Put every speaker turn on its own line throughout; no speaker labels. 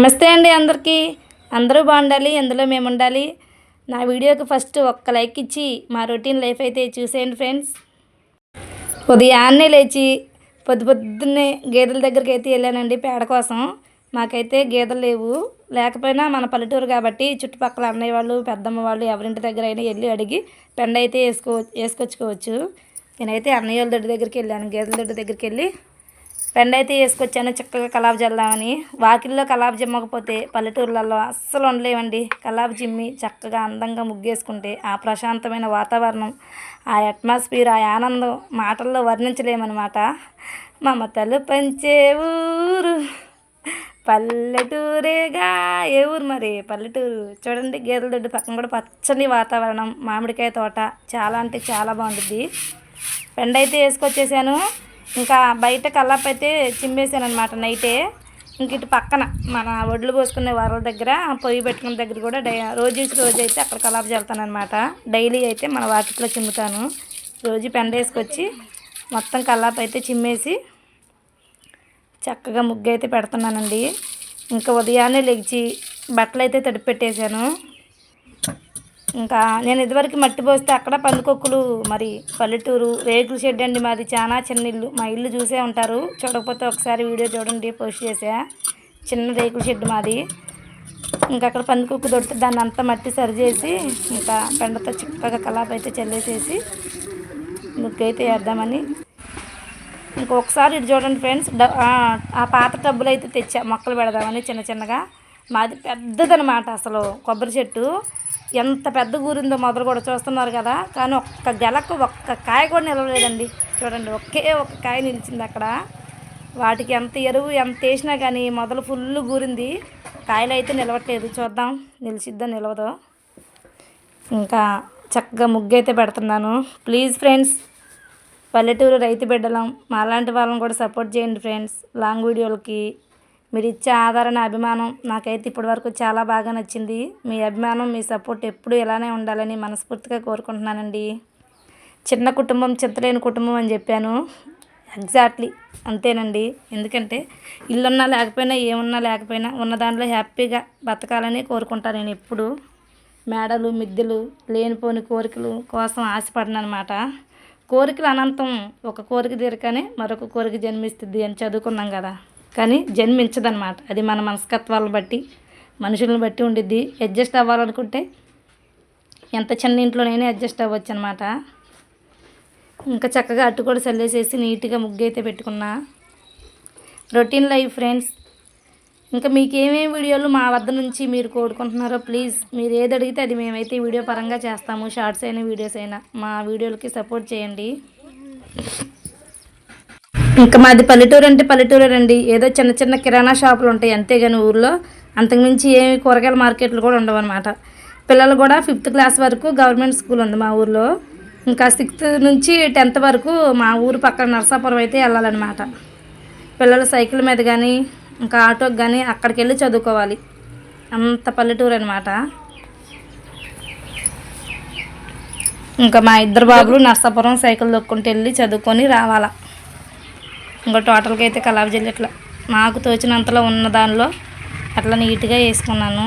నమస్తే అండి అందరికీ. అందరూ బాగుండాలి అందులో మేము ఉండాలి. నా వీడియోకి ఫస్ట్ ఒక్క లైక్ ఇచ్చి మా రొటీన్ లైఫ్ అయితే చూసేయండి ఫ్రెండ్స్. ఉదయాన్నే లేచి పొద్దు పొద్దున్నే గేదెల దగ్గరికి అయితే వెళ్ళానండి పేడ కోసం. మాకైతే గేదెలు లేవు. లేకపోయినా మన పల్లెటూరు కాబట్టి చుట్టుపక్కల అన్నయ్య వాళ్ళు పెద్దమ్మ వాళ్ళు ఎవరింటి దగ్గర అయినా వెళ్ళి అడిగి పెండ అయితే వేసుకో వేసుకొచ్చుకోవచ్చు. నేనైతే అన్నయ్య వాళ్ళ దొడ్డి దగ్గరికి వెళ్ళాను. గేదెల దొడ్డి దగ్గరికి వెళ్ళి పెండ అయితే వేసుకొచ్చాను చక్కగా కలాబ్ జల్లామని వాకిల్లో కలాబ్ జిమ్మకపోతే పల్లెటూర్లలో అస్సలు ఉండలేవండి. కలాబ్ జిమ్మి చక్కగా అందంగా ముగ్గేసుకుంటే ఆ ప్రశాంతమైన వాతావరణం ఆ అట్మాస్ఫియర్ ఆ ఆనందం మాటల్లో వర్ణించలేమన్నమాట. మమతలు పంచే ఊరు పల్లెటూరేగా ఏ ఊరు మరి? పల్లెటూరు. చూడండి గేదెలదొడ్డు పక్కన కూడా పచ్చని వాతావరణం మామిడికాయ తోట చాలా అంటే చాలా బాగుంటుంది పెండ అయితే వేసుకొచ్చేసాను. ఇంకా బయట కల్లాపు అయితే చిమ్మేసాను అనమాట నైటే. ఇంక ఇటు పక్కన మన ఒడ్లు పోసుకునే వరల దగ్గర పొయ్యి పెట్టుకున్న దగ్గర కూడా డై రోజు రోజు అయితే అక్కడ కలాపు చల్లుతాను అనమాట డైలీ అయితే మన వాకిట్లో చిమ్ముతాను. రోజు పెండ వేసుకొచ్చి మొత్తం కల్లాపు అయితే చిమ్మేసి చక్కగా ముగ్గు అయితే పెడుతున్నానండి. ఇంకా ఉదయాన్నే లెగిచి బట్టలు అయితే తడిపి పెట్టేశాను ఇంకా నేను ఇదివరకు మట్టి పోస్తే అక్కడ పందుకొక్కులు మరి పల్లెటూరు రేకుల షెడ్ అండి మాది. చాలా చిన్న ఇల్లు. మా ఇల్లు చూసే ఉంటారు. చూడకపోతే ఒకసారి వీడియో చూడండి పోస్ట్ చేసా. చిన్న రేకుల షెడ్ మాది. ఇంకా అక్కడ పందికొక్కు దొడితే దాన్ని అంతా మట్టి సరిచేసి ఇంకా పెండతో చిక్కగా కలాప అయితే చల్లేసేసి ముక్కైతే వేద్దామని. ఇంకొకసారి ఇటు చూడండి ఫ్రెండ్స్ ఆ ఆ పాత టబ్బులు అయితే తెచ్చా. మొక్కలు పెడదామని చిన్న చిన్నగా. మాది పెద్దదనమాట అసలు కొబ్బరి చెట్టు. ఎంత పెద్ద ఊరిందో మొదలు కూడా చూస్తున్నారు కదా. కానీ ఒక్క గెలకు ఒక్క కాయ కూడా నిలవలేదండి. చూడండి ఒకే ఒక్క కాయ నిలిచింది అక్కడ. వాటికి ఎంత ఎరువు ఎంత వేసినా కానీ మొదలు ఫుల్ గూరింది. కాయలు అయితే నిలవట్లేదు. చూద్దాం నిలిచిద్దో నిలవదో. ఇంకా చక్కగా ముగ్గు అయితే పెడుతున్నాను. ప్లీజ్ ఫ్రెండ్స్ పల్లెటూరు రైతు బిడ్డలం మాలాంటి వాళ్ళని కూడా సపోర్ట్ చేయండి ఫ్రెండ్స్ లాంగ్ వీడియోలకి మీరు ఇచ్చే ఆదరణ అభిమానం నాకైతే ఇప్పటివరకు చాలా బాగా నచ్చింది. మీ అభిమానం మీ సపోర్ట్ ఎప్పుడు ఇలానే ఉండాలని మనస్ఫూర్తిగా కోరుకుంటున్నానండి. చిన్న కుటుంబం చింతలేని కుటుంబం అని చెప్పాను. ఎగ్జాక్ట్లీ అంతేనండి. ఎందుకంటే ఇల్లున్నా లేకపోయినా ఏమున్నా లేకపోయినా ఉన్న దాంట్లో హ్యాపీగా బతకాలని కోరుకుంటాను నేను ఎప్పుడు. మేడలు మిద్దెలు లేనిపోని కోరికలు కోసం ఆశపడను అనమాట కోరికలు అనంతం ఒక కోరిక తీరకనే మరొక కోరిక జన్మిస్తుంది అని చదువుకున్నాం కదా. కానీ జన్మించదనమాట అది మన మనస్తత్వాలను బట్టి మనుషులను బట్టి ఉండిద్ది. అడ్జస్ట్ అవ్వాలనుకుంటే ఎంత చిన్న ఇంట్లోనైనా అడ్జస్ట్ అవ్వచ్చు అనమాట ఇంకా చక్కగా అట్టు కూడా చల్లేసేసి నీట్గా ముగ్గు అయితే పెట్టుకున్నా. రొటీన్ లైఫ్ ఫ్రెండ్స్ ఇంకా మీకు ఏమేమి వీడియోలు మా వద్ద నుంచి మీరు కోరుకుంటున్నారో ప్లీజ్ మీరు ఏది అడిగితే అది మేమైతే వీడియో పరంగా చేస్తాము. షార్ట్స్ అయినా వీడియోస్ అయినా మా వీడియోలకి సపోర్ట్ చేయండి. ఇంకా మాది పల్లెటూరు అంటే పల్లెటూరు అండి ఏదో చిన్న చిన్న కిరాణా షాపులు ఉంటాయి అంతేగాని ఊర్లో. అంతకుమించి ఏమి కూరగాయల మార్కెట్లు కూడా ఉండవు అనమాట పిల్లలు కూడా ఫిఫ్త్ క్లాస్ వరకు గవర్నమెంట్ స్కూల్ ఉంది మా ఊర్లో. ఇంకా సిక్స్త్ నుంచి టెన్త్ వరకు మా ఊరు పక్కన నరసాపురం అయితే వెళ్ళాలన్నమాట. పిల్లలు సైకిల్ మీద కానీ ఇంకా ఆటోకి కానీ అక్కడికి వెళ్ళి చదువుకోవాలి. అంత పల్లెటూరు అనమాట ఇంకా మా ఇద్దరు బాబులు నర్సాపురం సైకిల్ దొక్కుంటూ వెళ్ళి చదువుకొని రావాలా. ఇంకా టోటల్గా అయితే కలాబ్ జల్లి ఇట్లా నాకు తోచినంతలో ఉన్న దానిలో అట్లా నీట్గా వేసుకున్నాను.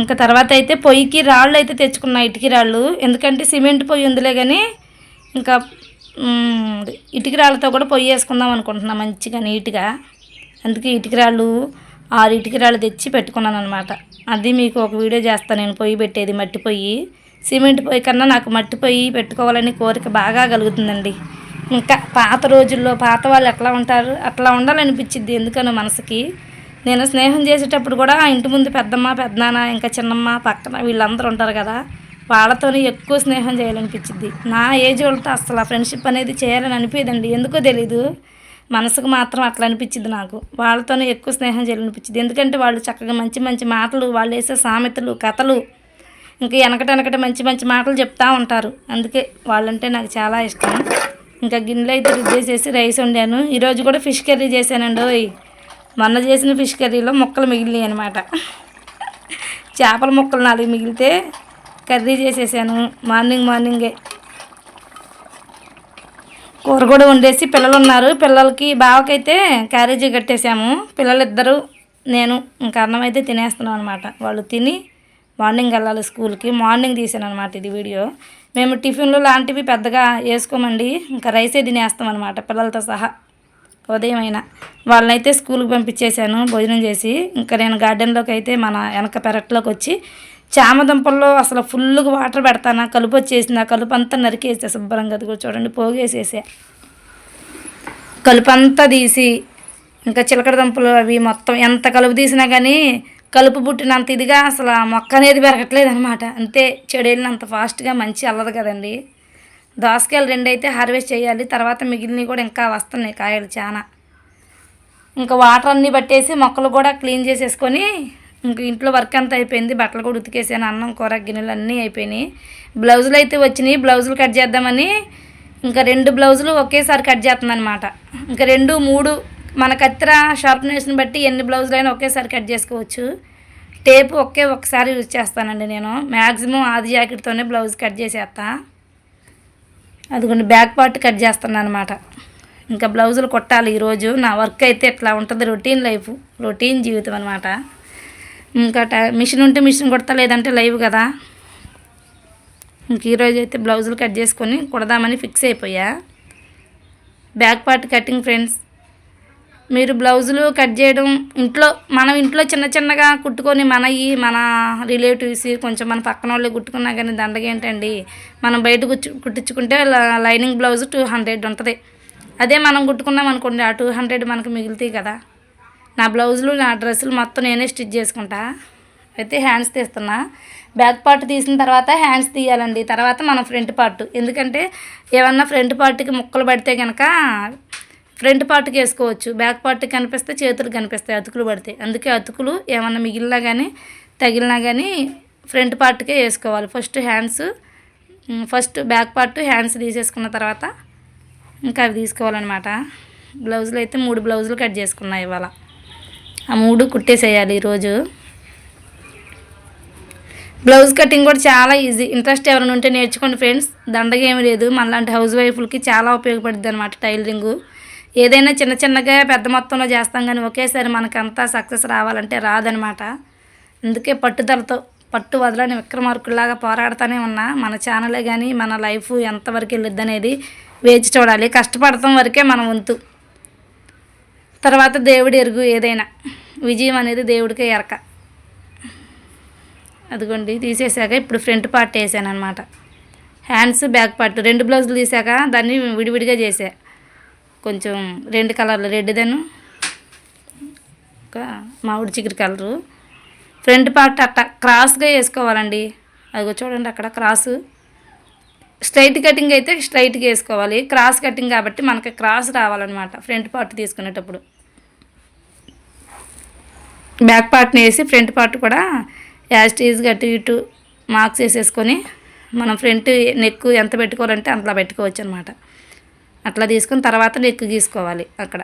ఇంకా తర్వాత అయితే పొయ్యికి రాళ్ళు అయితే తెచ్చుకున్నా ఇటుకి రాళ్ళు. ఎందుకంటే సిమెంట్ పొయ్యి ఉందిలే కానీ ఇంకా ఇటుకి ఇటుక రాళ్ళతో కూడా పొయ్యి వేసుకుందాం అనుకుంటున్నా మంచిగా నీట్గా. అందుకే ఇటుక రాళ్ళు ఆరు ఇటుకి రాళ్ళు తెచ్చి పెట్టుకున్నాను అనమాట అది మీకు ఒక వీడియో చేస్తాను నేను పొయ్యి పెట్టేది మట్టి పొయ్యి. సిమెంట్ పొయ్యి కన్నా నాకు మట్టి పొయ్యి పెట్టుకోవాలని కోరిక బాగా కలుగుతుందండి. ఇంకా పాత రోజుల్లో పాత వాళ్ళు ఎట్లా ఉంటారు అట్లా ఉండాలనిపించింది ఎందుకనో మనసుకి. నేను స్నేహం చేసేటప్పుడు కూడా ఇంటి ముందు పెద్దమ్మ పెద్దనాన్న ఇంకా చిన్నమ్మ పక్కన వీళ్ళందరూ ఉంటారు కదా వాళ్ళతోనే ఎక్కువ స్నేహం చేయాలనిపించింది నా ఏజ్ వాళ్ళతో అసలు ఆ ఫ్రెండ్షిప్ అనేది చేయాలని అనిపించదండి ఎందుకో తెలీదు. మనసుకు మాత్రం అట్లా అనిపించింది నాకు. వాళ్ళతోనే ఎక్కువ స్నేహం చేయాలనిపించింది ఎందుకంటే వాళ్ళు చక్కగా మంచి మంచి మాటలు వాళ్ళు వేసే సామెతలు కథలు ఇంకా వెనకటెనకట మంచి మంచి మాటలు చెప్తా ఉంటారు. అందుకే వాళ్ళంటే నాకు చాలా ఇష్టం. ఇంకా గిన్నెలు అయితే రుద్దేసేసి రైస్ వండాను. ఈరోజు కూడా ఫిష్ కర్రీ చేశానండి ఓయ్. మొన్న చేసిన ఫిష్ కర్రీలో ముక్కలు మిగిలినాయి అనమాట చేపల ముక్కలు నాలుగు మిగిలితే కర్రీ చేసేసాను. మార్నింగ్ మార్నింగే. కూర కూడా వండేసి పిల్లలు ఉన్నారు. పిల్లలకి బావకైతే క్యారేజీ కట్టేసాము పిల్లలిద్దరూ నేను ఇంకా అన్నం అయితే తినేస్తున్నాం అనమాట వాళ్ళు తిని మార్నింగ్ వెళ్ళాలి స్కూల్కి. మార్నింగ్ తీసాను అనమాట ఇది వీడియో. మేము టిఫిన్లు లాంటివి పెద్దగా వేసుకోమండి. ఇంకా రైసే తినేస్తాం అనమాట పిల్లలతో సహా. ఉదయం అయినా వాళ్ళనైతే స్కూల్కి పంపించేశాను భోజనం చేసి. ఇంకా నేను గార్డెన్లోకి అయితే మన వెనక పెరట్లోకి వచ్చి చామదుంపల్లో అసలు ఫుల్గా వాటర్ పెడతాను కలుపు వచ్చేసిన కలుపు అంతా నరికేసా శుభ్రంగా. అది కూడా చూడండి పోగేసేసా. కలుపు అంతా తీసి ఇంకా చిలకడ దుంపలు అవి మొత్తం ఎంత కలుపు తీసినా కానీ కలుపు పుట్టినంత ఇదిగా అసలు ఆ మొక్క అనేది పెరగట్లేదు అనమాట అంతే చెడేళ్ళినంత ఫాస్ట్గా మంచి అల్లదు కదండి. దోసకాయలు రెండు అయితే హార్వెస్ట్ చేయాలి తర్వాత మిగిలినవి కూడా ఇంకా వస్తున్నాయి కాయలు చాలా ఇంకా వాటర్ అన్నీ పట్టేసి మొక్కలు కూడా క్లీన్ చేసేసుకొని ఇంక ఇంట్లో వర్క్ అంతా అయిపోయింది బట్టలు కూడా ఉతికేసాను అన్నం కూర గిన్నెలు అన్నీ అయిపోయినాయి. బ్లౌజులు అయితే వచ్చినాయి బ్లౌజులు కట్ చేద్దామని ఇంకా రెండు బ్లౌజులు ఒకేసారి కట్ చేస్తుంది అనమాట ఇంకా రెండు మూడు మన కత్తిర షార్ప్నెస్ని బట్టి ఎన్ని బ్లౌజులు అయినా ఒకేసారి కట్ చేసుకోవచ్చు. టేపు ఒకే ఒకసారి యూజ్ చేస్తానండి నేను. మ్యాక్సిమం ఆది జాకెట్తోనే బ్లౌజ్ కట్ చేసేస్తా అదిగోండి బ్యాక్ పార్ట్ కట్ చేస్తాను అనమాట ఇంకా బ్లౌజులు కొట్టాలి ఈరోజు. నా వర్క్ అయితే ఇట్లా ఉంటుంది రొటీన్ లైఫ్ రొటీన్ జీవితం అనమాట ఇంకా మిషన్ ఉంటే మిషన్ కొడతా లేదంటే లైవ్ కదా. ఇంక ఈరోజు అయితే బ్లౌజులు కట్ చేసుకొని కుడదామని ఫిక్స్ అయిపోయా. బ్యాక్ పార్ట్ కటింగ్ ఫ్రెండ్స్ మీరు బ్లౌజులు కట్ చేయడం ఇంట్లో మనం ఇంట్లో చిన్న చిన్నగా కుట్టుకొని మనవి మన రిలేటివ్స్ కొంచెం మన పక్కన వాళ్ళు కుట్టుకున్నా కానీ దండగా ఏంటండి? మనం బయట కుచ్చు కుట్టించుకుంటే లైనింగ్ బ్లౌజ్ టూ హండ్రెడ్ ఉంటుంది. అదే మనం కుట్టుకున్నాం అనుకోండి ఆ టూ హండ్రెడ్ మనకు మిగులుతాయి కదా. నా బ్లౌజులు నా డ్రెస్సులు మొత్తం నేనే స్టిచ్ చేసుకుంటా. అయితే హ్యాండ్స్ తీస్తున్నా. బ్యాక్ పార్ట్ తీసిన తర్వాత హ్యాండ్స్ తీయాలండి. తర్వాత మనం ఫ్రంట్ పార్ట్. ఎందుకంటే ఏమన్నా ఫ్రంట్ పార్ట్కి ముక్కలు పడితే కనుక ఫ్రంట్ పార్ట్కి వేసుకోవచ్చు బ్యాక్ పార్ట్ కనిపిస్తే చేతులు కనిపిస్తాయి అతుకులు పడతాయి. అందుకే అతుకులు ఏమన్నా మిగిలినా కానీ తగిలినా కానీ ఫ్రంట్ పార్ట్కే వేసుకోవాలి. First hands first back part hands తీసేసుకున్న తర్వాత ఇంకా అవి తీసుకోవాలన్నమాట. బ్లౌజులు అయితే మూడు బ్లౌజులు కట్ చేసుకున్నాయి ఇవాళ. ఆ మూడు కుట్టేసేయాలి ఈరోజు. బ్లౌజ్ కటింగ్ కూడా చాలా ఈజీ. ఇంట్రెస్ట్ ఎవరైనా ఉంటే నేర్చుకోండి ఫ్రెండ్స్. దండగా ఏమి లేదు. మనలాంటి హౌస్ వైఫ్లకి చాలా ఉపయోగపడుతుంది అనమాట టైలరింగు. ఏదైనా చిన్న చిన్నగా పెద్ద మొత్తంలో చేస్తాం కానీ ఒకేసారి మనకంతా సక్సెస్ రావాలంటే రాదనమాట. అందుకే పట్టుదలతో పట్టు వదలని విక్రమార్కుల్లాగా పోరాడుతూనే ఉన్నా. మన ఛానలే కానీ మన లైఫ్ ఎంతవరకు వెళ్ళిద్ది అనేది వేచి చూడాలి. కష్టపడటం వరకే మన వంతు. తర్వాత దేవుడి ఎరుగు ఏదైనా. విజయం అనేది దేవుడికే ఎరక. అదిగోండి తీసేసాక ఇప్పుడు ఫ్రంట్ పార్ట్ వేసాను అనమాట హ్యాండ్స్ బ్యాక్ పార్ట్. రెండు బ్లౌజులు తీసాక దాన్ని విడివిడిగా చేసా. కొంచెం రెండు కలర్లు రెడ్దను ఒక మామిడి చిగురు కలరు. ఫ్రంట్ పార్ట్ అట్ట క్రాస్గా వేసుకోవాలండి. అదిగో చూడండి అక్కడ క్రాసు స్ట్రైట్ కటింగ్ అయితే స్ట్రైట్గా వేసుకోవాలి. క్రాస్ కటింగ్ కాబట్టి మనకి క్రాస్ రావాలన్నమాట ఫ్రంట్ పార్ట్ తీసుకునేటప్పుడు. బ్యాక్ పార్ట్ని వేసి ఫ్రంట్ పార్ట్ కూడా యాస్టీజ్గా అటు ఇటు మార్క్స్ వేసేసుకొని మనం ఫ్రంట్ నెక్ ఎంత పెట్టుకోవాలంటే అంతలా పెట్టుకోవచ్చు అనమాట అట్లా తీసుకుని తర్వాత నెక్ గీసుకోవాలి అక్కడ.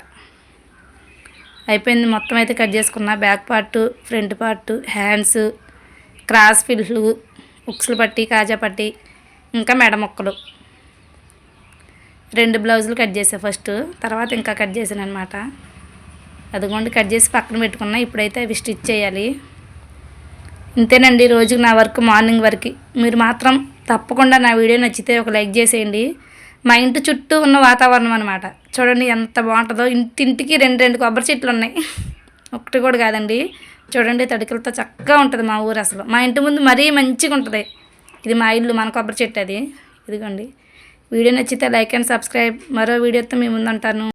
అయిపోయింది. మొత్తం అయితే కట్ చేసుకున్న. Back part front part hands cross fill ఉక్స్లు పట్టి కాజా పట్టి ఇంకా మెడ మొక్కలు. రెండు బ్లౌజులు కట్ చేసా ఫస్ట్. తర్వాత ఇంకా కట్ చేశాను అనమాట అదిగోండి కట్ చేసి పక్కన పెట్టుకున్నా. ఇప్పుడైతే అవి స్టిచ్ చేయాలి. ఇంతేనండి రోజుకి నా వర్క్ మార్నింగ్ వరకు. మీరు మాత్రం తప్పకుండా నా వీడియో నచ్చితే ఒక లైక్ చేసేయండి. మా ఇంటి చుట్టూ ఉన్న వాతావరణం అనమాట చూడండి ఎంత బాగుంటుందో. ఇంటింటికి రెండు రెండు కొబ్బరి చెట్లు ఉన్నాయి. ఒకటి కూడా కాదండి. చూడండి తడికలతో చక్కగా ఉంటుంది మా ఊరు అసలు. మా ఇంటి ముందు మరీ మంచిగా ఉంటుంది. ఇది మా ఇల్లు మన కొబ్బరి చెట్టు అది. ఇదిగోండి. వీడియో నచ్చితే లైక్ అండ్ సబ్స్క్రైబ్. మరో వీడియోతో మీ ముందు